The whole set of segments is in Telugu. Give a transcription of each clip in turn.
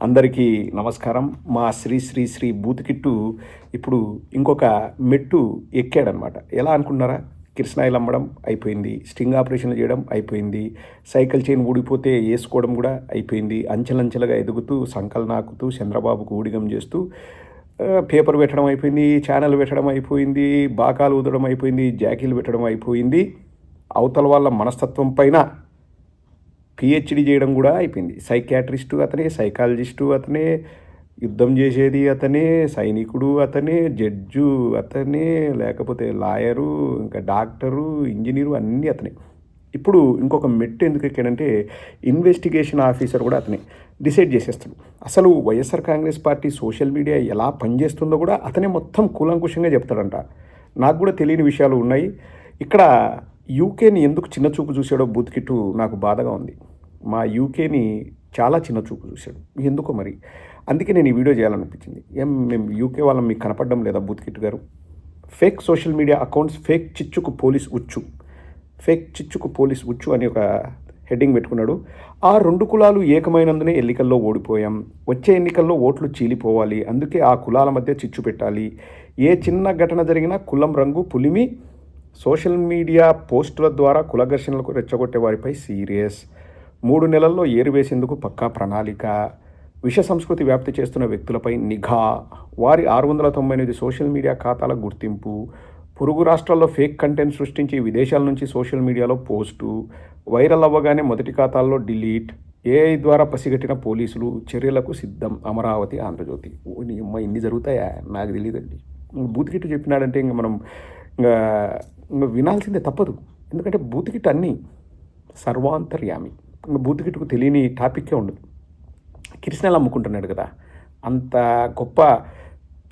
అందరికీ నమస్కారం. మా శ్రీ శ్రీ శ్రీ బూతికిట్టు ఇప్పుడు ఇంకొక మెట్టు ఎక్కాడనమాట. ఎలా అనుకున్నారా? కిరసనాయిలు అమ్మడం అయిపోయింది స్టింగ్ ఆపరేషన్లు చేయడం అయిపోయింది సైకిల్ చైన్ ఊడిపోతే వేసుకోవడం కూడా అయిపోయింది అంచెలంచెలుగా ఎదుగుతూ సంకలు నాకుతూ చంద్రబాబుకు ఊడిగం చేస్తూ పేపర్ పెట్టడం అయిపోయింది ఛానల్ పెట్టడం అయిపోయింది బాకాలు ఊదడం అయిపోయింది జాకీలు పెట్టడం అయిపోయింది. అవతల వాళ్ళ మనస్తత్వం పైన పిహెచ్డి చేయడం కూడా అయిపోయింది. సైకాట్రిస్టు అతనే సైకాలజిస్టు అతనే యుద్ధం చేసేది అతనే సైనికుడు అతనే జడ్జు అతనే లేకపోతే లాయరు ఇంకా డాక్టరు ఇంజనీరు అన్నీ అతనే. ఇప్పుడు ఇంకొక మెట్టు ఎందుకు ఎక్కాడంటే ఇన్వెస్టిగేషన్ ఆఫీసర్ కూడా అతనే. డిసైడ్ చేసేస్తాడు. అసలు YSR Congress party social media ఎలా పనిచేస్తుందో కూడా అతనే మొత్తం కూలంకుషంగా చెప్తాడంట. నాకు కూడా తెలియని విషయాలు ఉన్నాయి. ఇక్కడ యూకేని ఎందుకు చిన్న చూపు చూసాడో బూత్కిట్టు నాకు బాధగా ఉంది. మా యూకేని చాలా చిన్న చూపు చూశాడు. ఎందుకో మరి? అందుకే నేను ఈ వీడియో చేయాలనిపించింది. ఏం మేము యూకే వాళ్ళం మీకు కనపడడం లేదా బూత్కిట్టు గారు? Fake social media accounts fake చిచ్చుకు police ఉచ్చు. ఫేక్ చిచ్చుకు పోలీస్ ఉచ్చు అని ఒక హెడ్డింగ్ పెట్టుకున్నాడు. ఆ రెండు కులాలు ఏకమైనందునే ఎన్నికల్లో ఓడిపోయాం. వచ్చే ఎన్నికల్లో ఓట్లు చీలిపోవాలి. అందుకే ఆ కులాల మధ్య చిచ్చు పెట్టాలి. ఏ చిన్న ఘటన జరిగినా కులం రంగు పులిమి సోషల్ మీడియా పోస్టుల ద్వారా కుల ఘర్షణలకు రెచ్చగొట్టే వారిపై సీరియస్. మూడు నెలల్లో ఏరువేసేందుకు పక్కా ప్రణాళిక. విష సంస్కృతి వ్యాప్తి చేస్తున్న వ్యక్తులపై నిఘా. వారి ఆరు వందల తొంభై ఎనిమిది సోషల్ మీడియా ఖాతాల గుర్తింపు. పొరుగు రాష్ట్రాల్లో ఫేక్ కంటెంట్ సృష్టించి విదేశాల నుంచి సోషల్ మీడియాలో పోస్టు. వైరల్ అవ్వగానే మొదటి ఖాతాల్లో డిలీట్. ఏఐ ద్వారా పసిగట్టిన పోలీసులు చర్యలకు సిద్ధం. అమరావతి ఆంధ్రజ్యోతి. ఓ నీ అమ్మ ఇన్ని జరుగుతాయా? నాకు తెలియదండి బూతికిట్టు చెప్పినాడంటే ఇంక మనం ఇంకా ఇంకా వినాల్సిందే తప్పదు. ఎందుకంటే బూతికిట్ అన్నీ సర్వాంతర్యామి. ఇంకా బూతికిట్కు తెలియని టాపిక్కే ఉండదు. కిరిసినలు అమ్ముకుంటున్నాడు కదా? అంత గొప్ప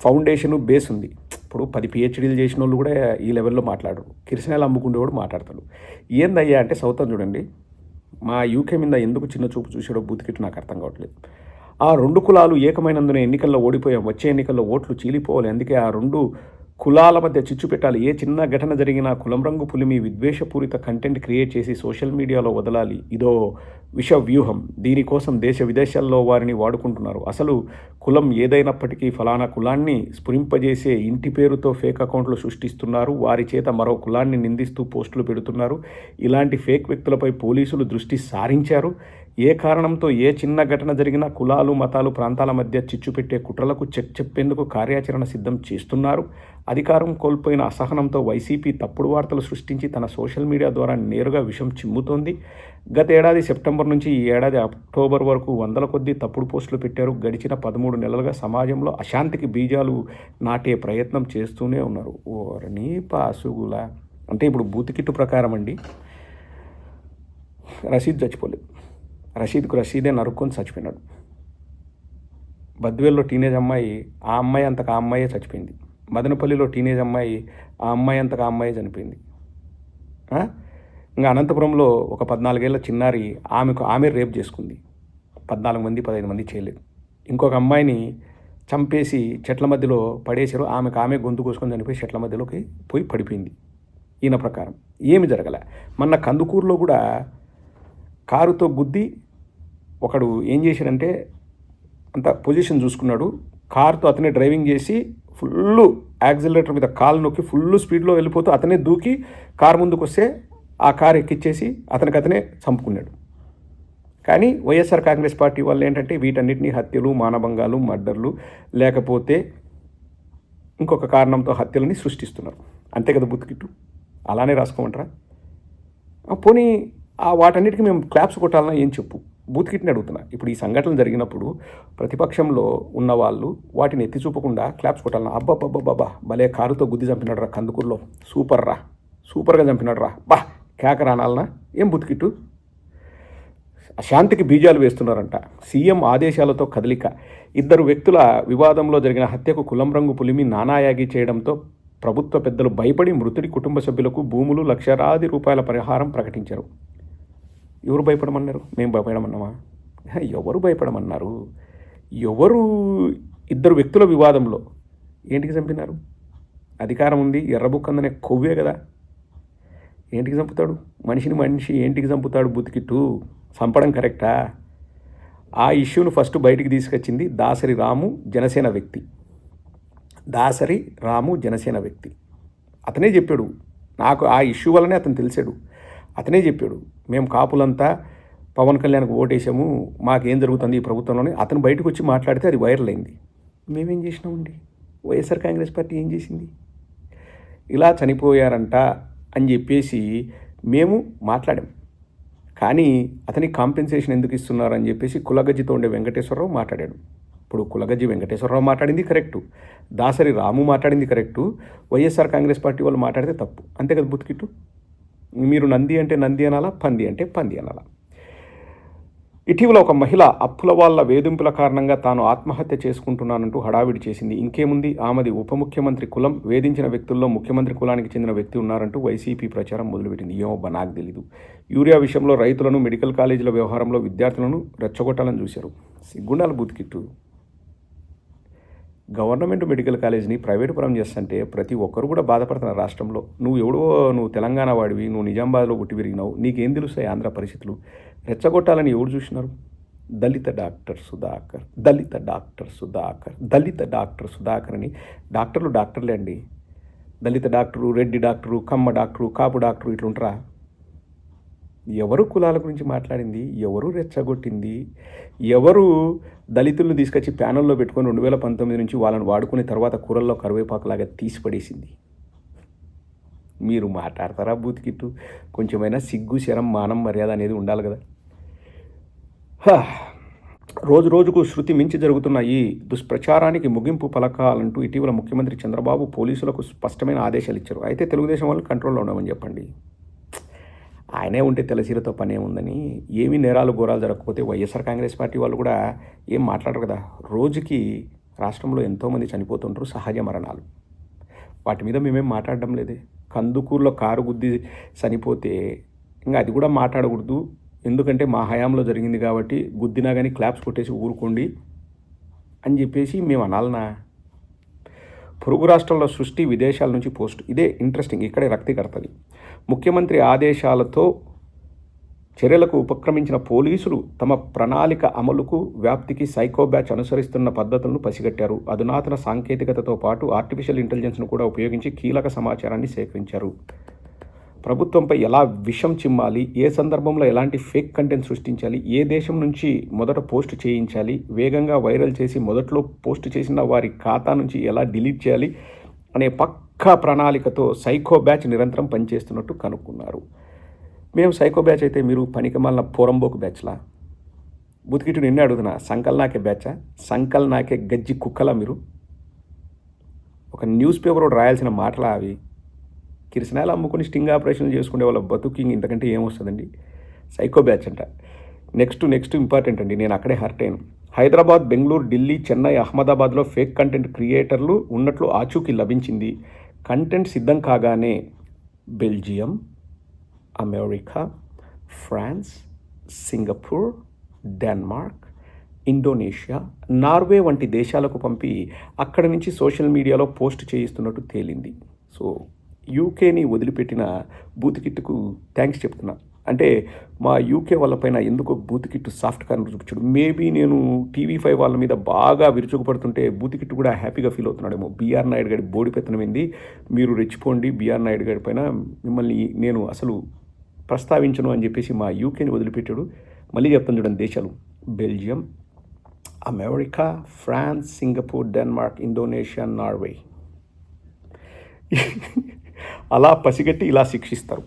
ఫౌండేషను బేస్ ఉంది. ఇప్పుడు పది పిహెచ్డీలు చేసిన వాళ్ళు కూడా ఈ లెవెల్లో మాట్లాడరు. కిరసనాలు కూడా మాట్లాడతాడు. ఏందయ్యా అంటే సౌతం చూడండి. మా యూకే మీద ఎందుకు చిన్న చూపు చూసాడో బూతికిట్టు నాకు అర్థం కావట్లేదు. ఆ రెండు కులాలు ఏకమైనందున ఎన్నికల్లో ఓడిపోయాం. వచ్చే ఎన్నికల్లో ఓట్లు చీలిపోవాలి. అందుకే ఆ రెండు కులాల మధ్య చిచ్చు పెట్టాలి. ఏ చిన్న ఘటన జరిగినా కులం రంగు పులిమి విద్వేషపూరిత కంటెంట్ క్రియేట్ చేసి సోషల్ మీడియాలో వదలాలి. ఇదో విష వ్యూహం దీనికోసం దేశ విదేశాల్లో వారిని వాడుకుంటున్నారు. అసలు కులం ఏదైనప్పటికీ ఫలానా కులాన్ని స్ఫురింపజేసే ఇంటి పేరుతో ఫేక్ అకౌంట్లు సృష్టిస్తున్నారు. వారి చేత మరో కులాన్ని నిందిస్తూ పోస్టులు పెడుతున్నారు. ఇలాంటి ఫేక్ వ్యక్తులపై పోలీసులు దృష్టి సారించారు. ఏ కారణంతో ఏ చిన్న ఘటన జరిగినా కులాలు మతాలు ప్రాంతాల మధ్య చిచ్చు పెట్టే కుట్రలకు చెక్ చెప్పేందుకు కార్యాచరణ సిద్ధం చేస్తున్నారు. అధికారం కోల్పోయిన అసహనంతో వైసీపీ తప్పుడు వార్తలు సృష్టించి తన సోషల్ మీడియా ద్వారా నేరుగా విషం చిమ్ముతోంది. గత ఏడాది సెప్టెంబర్ నుంచి ఈ ఏడాది అక్టోబర్ వరకు వందల కొద్దీ తప్పుడు పోస్టులు పెట్టారు. గడిచిన పదమూడు నెలలుగా సమాజంలో అశాంతికి బీజాలు నాటే ప్రయత్నం చేస్తూనే ఉన్నారు. ఓరని పాసుగుల. అంటే ఇప్పుడు బూతికిట్టు ప్రకారం అండి. రసీద్ చచ్చిపోలేదు. రషీద్కు రషీదే నరుక్కొని చచ్చిపోయినాడు. బద్వేల్లో టీనేజ్ అమ్మాయి ఆ అమ్మాయి అంతకు ఆ అమ్మాయే చచ్చిపోయింది. మదనపల్లిలో టీనేజ్ అమ్మాయి ఆ అమ్మాయి అంతకు ఆ అమ్మాయే చనిపోయింది. ఇంకా అనంతపురంలో ఒక పద్నాలుగేళ్ళ చిన్నారి ఆమెకు ఆమె రేప్ చేసుకుంది. పద్నాలుగు మంది పదహైదు మంది చేయలేదు. ఇంకొక అమ్మాయిని చంపేసి చెట్ల మధ్యలో పడేశారు. ఆమెకు ఆమె గొంతు కోసుకొని చనిపోయి చెట్ల మధ్యలోకి పోయి పడిపోయింది. ఈయన ప్రకారం. ఏమి జరగలే. మొన్న కందుకూరులో కూడా కారుతో గుద్ది ఒకడు ఏం చేశాడంటే అంత పొజిషన్ చూసుకున్నాడు. కారుతో అతనే డ్రైవింగ్ చేసి ఫుల్ యాక్సిలరేటర్ మీద కాలు నొక్కి ఫుల్ స్పీడ్లో వెళ్ళిపోతూ అతనే దూకి కారు ముందుకు వస్తే ఆ కారు ఎక్కిచ్చేసి అతనికి అతనే చంపుకున్నాడు. కానీ వైఎస్ఆర్ కాంగ్రెస్ పార్టీ వాళ్ళు ఏంటంటే వీటన్నిటినీ హత్యలు మానభంగాలు మర్డర్లు లేకపోతే ఇంకొక కారణంతో హత్యలని సృష్టిస్తున్నారు. అంతే కదా బుతికిట్టు అలానే రాసుకోమంటారా? పోనీ వాటన్నిటికీ మేము క్లాప్స్ కొట్టాలన్నా ఏం చెప్పు? బూత్కిట్ని అడుగుతున్నా. ఇప్పుడు ఈ సంఘటనలు జరిగినప్పుడు ప్రతిపక్షంలో ఉన్న వాళ్ళు వాటిని ఎత్తి చూపకుండా క్లాప్స్ కొట్టాలన్నా అబ్బబ్బబ్బబ్బా భలే కారుతో గుద్ది చంపినాడు రా కందుకూరులో. సూపర్ రా సూపర్గా చంపినాడు రా బా కేక రానాలనా? ఏం బుతికిట్టు శాంతికి బీజాలు వేస్తున్నారంట. సీఎం ఆదేశాలతో కదలిక. ఇద్దరు వ్యక్తుల వివాదంలో జరిగిన హత్యకు కులం రంగు పులిమి నానాయాగి చేయడంతో ప్రభుత్వ పెద్దలు భయపడి మృతుడి కుటుంబ సభ్యులకు భూములు లక్షలాది రూపాయల పరిహారం ప్రకటించారు. ఎవరు భయపడమన్నారు? మేము భయపడమన్నామా? ఎవరు భయపడమన్నారు? ఎవరు ఇద్దరు వ్యక్తుల వివాదంలో ఏంటికి చంపినారు? అధికారం ఉంది ఎర్రబుక్కందనే కొవ్వే కదా. ఏంటికి చంపుతాడు? మనిషిని మనిషి ఏంటికి చంపుతాడు బుతికిట్టు? చంపడం కరెక్టా? ఆ ఇష్యూను ఫస్ట్ బయటికి తీసుకొచ్చింది దాసరి రాము జనసేన వ్యక్తి. దాసరి రాము జనసేన వ్యక్తి. అతనే చెప్పాడు నాకు ఆ ఇష్యూ వల్లనే అతను తెలిసాడు. అతనే చెప్పాడు మేము కాపులంతా పవన్ కళ్యాణ్కి ఓటేసాము మాకేం జరుగుతుంది ఈ ప్రభుత్వంలోనే? అతను బయటకు వచ్చి మాట్లాడితే అది వైరల్ అయింది. మేమేం చేసినామండి? వైఎస్ఆర్ కాంగ్రెస్ పార్టీ ఏం చేసింది? ఇలా చనిపోయారంట అని చెప్పేసి మేము మాట్లాడాం. కానీ అతనికి కాంపెన్సేషన్ ఎందుకు ఇస్తున్నారు అని చెప్పేసి కులగజ్జితో ఉండే వెంకటేశ్వరరావు మాట్లాడాడు. ఇప్పుడు కులగజ్జి వెంకటేశ్వరరావు మాట్లాడింది కరెక్టు దాసరి రాము మాట్లాడింది కరెక్టు వైఎస్ఆర్ కాంగ్రెస్ పార్టీ వాళ్ళు మాట్లాడితే తప్పు. అంతే కదా బుతికిట్టు మీరు నంది అంటే నంది అనాలా? పంది అంటే పంది అనాలా? ఇటీవల ఒక మహిళ అప్పుల వాళ్ళ వేధింపుల కారణంగా తాను ఆత్మహత్య చేసుకుంటున్నానంటూ హడావిడి చేసింది. ఇంకేముంది? ఆమెది ఉప ముఖ్యమంత్రి కులం. వేధించిన వ్యక్తుల్లో ముఖ్యమంత్రి కులానికి చెందిన వ్యక్తి ఉన్నారంటూ వైసీపీ ప్రచారం మొదలుపెట్టింది. ఏమో నాకు తెలీదు. యూరియా విషయంలో రైతులను మెడికల్ కాలేజీల వ్యవహారంలో విద్యార్థులను రెచ్చగొట్టాలని చూశారు. సిగ్గుండాల బూతికిట్టు. గవర్నమెంట్ మెడికల్ కాలేజ్ని ప్రైవేట్ పరం చేస్తుంటే ప్రతి ఒక్కరు కూడా బాధపడుతున్నారు రాష్ట్రంలో. నువ్వు ఎవడో నువ్వు తెలంగాణ వాడివి నువ్వు నిజామాబాద్లో పుట్టి పెరిగినావు నీకేం తెలుస్తాయి ఆంధ్ర పరిస్థితులు? రెచ్చగొట్టాలని ఎవరు చూసినారు? దళిత డాక్టర్ సుధాకర్ దళిత డాక్టర్ సుధాకర్ దళిత డాక్టర్ సుధాకర్ అని డాక్టర్లు డాక్టర్లే అండి. దళిత డాక్టరు రెడ్డి డాక్టరు కమ్మ డాక్టరు కాపు డాక్టరు ఇట్లుంటారా? ఎవరు కులాల గురించి మాట్లాడింది? ఎవరు రెచ్చగొట్టింది? ఎవరు దళితులను తీసుకొచ్చి ప్యానల్లో పెట్టుకొని రెండు వేల పంతొమ్మిది నుంచి వాళ్ళని వాడుకునే తర్వాత కూరల్లో కరివేపాకులాగా తీసిపడేసింది. మీరు మాట్లాడతారా బూతికిట్టు? కొంచెమైనా సిగ్గు శరం మానం మర్యాద అనేది ఉండాలి కదా. రోజు రోజుకు శృతి మించి జరుగుతున్న ఈ దుష్ప్రచారానికి ముగింపు పలకాలంటూ ఇటీవల ముఖ్యమంత్రి చంద్రబాబు పోలీసులకు స్పష్టమైన ఆదేశాలు ఇచ్చారు. అయితే తెలుగుదేశం వాళ్ళు కంట్రోల్లో ఉండమని చెప్పండి. ఆయనే ఉంటే తెలసీలతో పనే ఉందని ఏమీ నేరాలు ఘోరాలు జరగకపోతే వైఎస్ఆర్ కాంగ్రెస్ పార్టీ వాళ్ళు కూడా ఏం మాట్లాడరు కదా. రోజుకి రాష్ట్రంలో ఎంతోమంది చనిపోతుంటారు సహజ మరణాలు. వాటి మీద మేమేం మాట్లాడడం లేదే. కందుకూరులో కారు గుద్ది చనిపోతే ఇంకా అది కూడా మాట్లాడకూడదు. ఎందుకంటే మా హయాంలో జరిగింది కాబట్టి గుద్దినా కానీ క్లాప్స్ కొట్టేసి ఊరుకోండి అని చెప్పేసి మేము అనాలనా? పొరుగు రాష్ట్రాల్లో సృష్టి విదేశాల నుంచి పోస్ట్. ఇదే ఇంట్రెస్టింగ్ ఇక్కడే రక్తి కడతది ముఖ్యమంత్రి ఆదేశాలతో చర్యలకు ఉపక్రమించిన పోలీసులు తమ ప్రణాళిక అమలుకు వ్యాప్తికి సైకో బ్యాచ్ అనుసరిస్తున్న పద్ధతులను పసిగట్టారు. అధునాతన సాంకేతికతతో పాటు ఆర్టిఫిషియల్ ఇంటెలిజెన్స్ను కూడా ఉపయోగించి కీలక సమాచారాన్ని సేకరించారు. ప్రభుత్వంపై ఎలా విషం చిమ్మాలి ఏ సందర్భంలో ఎలాంటి ఫేక్ కంటెంట్ సృష్టించాలి ఏ దేశం నుంచి మొదట పోస్ట్ చేయించాలి వేగంగా వైరల్ చేసి మొదట్లో పోస్ట్ చేసిన వారి ఖాతా నుంచి ఎలా డిలీట్ చేయాలి అనే పక్కా ప్రణాళికతో సైకో బ్యాచ్ నిరంతరం పనిచేస్తున్నట్టు కనుక్కున్నారు. మేము సైకో బ్యాచ్ అయితే మీరు పనికిమాలిన పోరంబోకు బ్యాచ్లా? బుతికిటు నిన్నే అడుగుతున్నా సంకల్ నాకే బ్యాచా? సంకల్ నాకే గజ్జి కుక్కలా మీరు? ఒక న్యూస్ పేపర్ రాయాల్సిన మాటలా అవి. కిరసనాలు అమ్ముకొని స్టింగ్ ఆపరేషన్లు చేసుకునే వాళ్ళ బతుకింగ్ ఇంతకంటే ఏమొస్తుందండి? సైకో బ్యాచ్ అంట. నెక్స్ట్ నెక్స్ట్ ఇంపార్టెంట్ అండి. నేను అక్కడే హర్ట్ అయ్యాను. హైదరాబాద్ బెంగళూరు ఢిల్లీ చెన్నై అహ్మదాబాద్లో ఫేక్ కంటెంట్ క్రియేటర్లు ఉన్నట్లు ఆచూకీ లభించింది. కంటెంట్ సిద్ధం కాగానే Belgium America France Singapore Denmark Indonesia Norway వంటి దేశాలకు పంపి అక్కడి నుంచి సోషల్ మీడియాలో పోస్ట్ చేయిస్తున్నట్టు తేలింది. సో యూకేని వదిలిపెట్టిన బూతికిట్టుకు థ్యాంక్స్ చెప్తున్నా. అంటే మా యూకే వాళ్ళపైన ఎందుకో బూతికిట్టు సాఫ్ట్ కార్నర్ చూపించాడు. మేబీ నేను టీవీ ఫైవ్ వాళ్ళ మీద బాగా విరుచుకుపడుతుంటే బూతికిట్టు కూడా హ్యాపీగా ఫీల్ అవుతున్నాడేమో. బీఆర్ నాయుడు గారి బోడి పెత్తనమైంది మీరు రెచ్చిపోండి బీఆర్ నాయుడు గారి పైన మిమ్మల్ని నేను అసలు ప్రస్తావించను అని చెప్పేసి మా యూకేని వదిలిపెట్టాడు. మళ్ళీ చెప్తాను చూడండి దేశాలు. Belgium America France Singapore Denmark Indonesia Norway. అలా పసిగట్టి ఇలా శిక్షిస్తారు.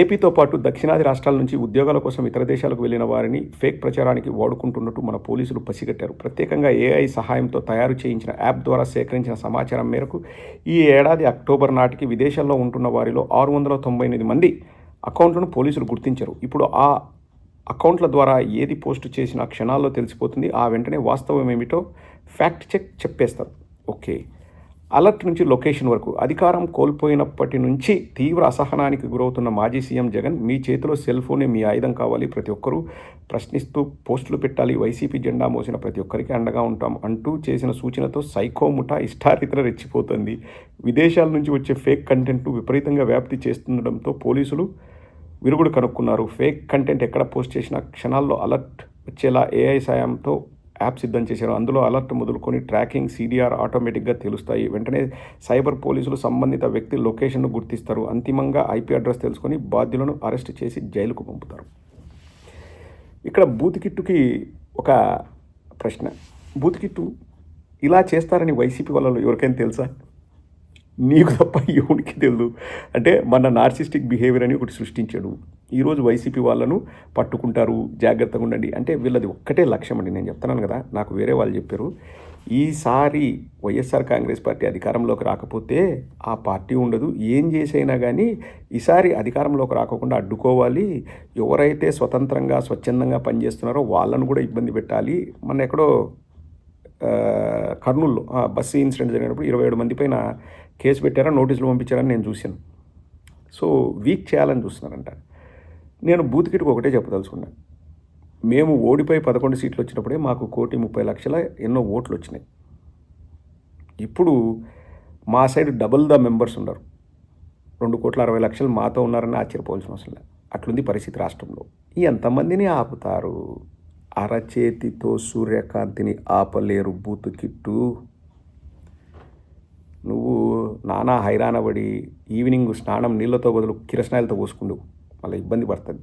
ఏపీతో పాటు దక్షిణాది రాష్ట్రాల నుంచి ఉద్యోగాల కోసం ఇతర దేశాలకు వెళ్ళిన వారిని ఫేక్ ప్రచారానికి వాడుకుంటున్నట్టు మన పోలీసులు పసిగట్టారు. ప్రత్యేకంగా ఏఐ సహాయంతో తయారు చేయించిన యాప్ ద్వారా సేకరించిన సమాచారం మేరకు ఈ ఏడాది అక్టోబర్ నాటికి విదేశాల్లో ఉంటున్న వారిలో ఆరు వందల తొంభై ఎనిమిది మంది అకౌంట్లను పోలీసులు గుర్తించారు. ఇప్పుడు ఆ అకౌంట్ల ద్వారా ఏది పోస్ట్ చేసిన క్షణాల్లో తెలిసిపోతుంది. ఆ వెంటనే వాస్తవం ఏమిటో ఫ్యాక్ట్ చెక్ చెప్పేస్తారు. ఓకే. అలర్ట్ నుంచి లొకేషన్ వరకు. అధికారం కోల్పోయినప్పటి నుంచి తీవ్ర అసహనానికి గురవుతున్న మాజీ సీఎం జగన్ మీ చేతిలో సెల్ ఫోనే మీ ఆయుధం కావాలి ప్రతి ఒక్కరూ. ప్రశ్నిస్తూ పోస్టులు పెట్టాలి వైసీపీ జెండా మోసిన ప్రతి ఒక్కరికి అండగా ఉంటాం అంటూ చేసిన సూచనతో సైకో ముఠా ఇష్టారీతన రెచ్చిపోతుంది. విదేశాల నుంచి వచ్చే ఫేక్ కంటెంట్ను విపరీతంగా వ్యాప్తి చేస్తుండడంతో పోలీసులు విరుగుడు కనుక్కున్నారు. ఫేక్ కంటెంట్ ఎక్కడ పోస్ట్ చేసినా క్షణాల్లో అలర్ట్ వచ్చేలా ఏఐ సాయంతో యాప్ సిద్ధం చేశారు. అందులో అలర్ట్ మొదలుకొని ట్రాకింగ్ సీడీఆర్ ఆటోమేటిక్గా తెలుస్తాయి. వెంటనే సైబర్ పోలీసులు సంబంధిత వ్యక్తి లొకేషన్ను గుర్తిస్తారు. అంతిమంగా ఐపీ అడ్రస్ తెలుసుకొని బాధ్యులను అరెస్ట్ చేసి జైలుకు పంపుతారు. ఇక్కడ బూత్ కిట్టుకి ఒక ప్రశ్న. బూత్ కిట్టు ఇలా చేస్తారని వైసీపీ వాళ్ళు ఎవరికైనా తెలుసా? నీకు తప్ప ఎవడికి తెలియదు అంటే మన నార్సిస్టిక్ బిహేవియర్ అని ఒకటి సృష్టించాడు. ఈరోజు వైసీపీ వాళ్ళను పట్టుకుంటారు జాగ్రత్తగా ఉండండి. అంటే వీళ్ళది ఒక్కటే లక్ష్యం అండి. నేను చెప్తున్నాను కదా నాకు వేరే వాళ్ళు చెప్పారు. ఈసారి వైఎస్ఆర్ కాంగ్రెస్ పార్టీ అధికారంలోకి రాకపోతే ఆ పార్టీ ఉండదు. ఏం చేసైనా కానీ ఈసారి అధికారంలోకి రాకుండా అడ్డుకోవాలి. ఎవరైతే స్వతంత్రంగా స్వచ్ఛందంగా పనిచేస్తున్నారో వాళ్ళను కూడా ఇబ్బంది పెట్టాలి. మన ఎక్కడో కర్నూలు బస్సు ఇన్సిడెంట్ జరిగినప్పుడు ఇరవై ఏడు మంది పైన కేసు పెట్టారా నోటీసులు పంపించారని నేను చూశాను. సో వీక్ చేయాలని చూస్తున్నారంట. నేను బూత్ కిట్కి ఒకటే చెప్పదలుచుకున్నాను మేము ఓడిపోయి పదకొండు సీట్లు వచ్చినప్పుడే మాకు కోటి ముప్పై లక్షల ఎన్నో ఓట్లు వచ్చినాయి. ఇప్పుడు మా సైడ్ డబుల్ ద మెంబర్స్ ఉన్నారు. రెండు కోట్ల అరవై లక్షలు మాతో ఉన్నారని ఆశ్చర్యపోవాల్సిన అవసరం లేదు. అట్లుంది పరిస్థితి రాష్ట్రంలో. ఎంతమందిని ఆపుతారు? అరచేతితో సూర్యకాంతిని ఆపలేరు బూత్ కిట్టు. నానా హైరాణ ఈవినింగ్ స్నానం నీళ్ళతో బదులు కిరసనాయలతో పోసుకుండు. మళ్ళీ ఇబ్బంది పడుతుంది.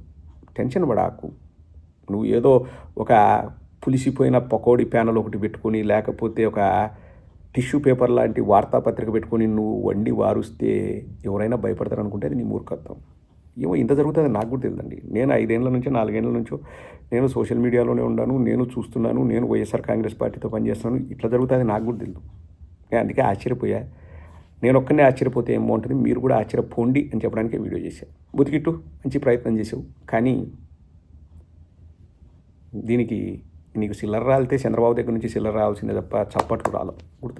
టెన్షన్ పడాకు. నువ్వు ఏదో ఒక పులిసిపోయిన పకోడీ ప్యానల్ ఒకటి పెట్టుకొని లేకపోతే ఒక టిష్యూ పేపర్ లాంటి వార్తాపత్రిక పెట్టుకొని నువ్వు వండి వారుస్తే ఎవరైనా భయపడతారు అనుకుంటే అది నీ మూర్ఖత్వం. ఏమో ఇంత జరుగుతుంది నాకు కూడా తెలియదండి. నేను ఐదేళ్ళ నుంచి నాలుగేళ్ళ నుంచో నేను సోషల్ మీడియాలోనే ఉన్నాను నేను చూస్తున్నాను నేను వైఎస్ఆర్ కాంగ్రెస్ పార్టీతో పనిచేస్తున్నాను. ఇట్లా జరుగుతుంది నాకు కూడా తెలియదు అందుకే ఆశ్చర్యపోయా. నేను ఒక్కనే ఆశ్చర్యపోతే ఏం బాగుంటుంది మీరు కూడా ఆశ్చర్యపోండి అని చెప్పడానికి వీడియో చేశాను బుతికిట్టు మంచి ప్రయత్నం చేసావు కానీ దీనికి నీకు సిల్లర్ రాలితే చంద్రబాబు దగ్గర నుంచి సిల్లర్ రావాల్సిందే తప్ప చప్పట్లు రాలవు. గుర్తు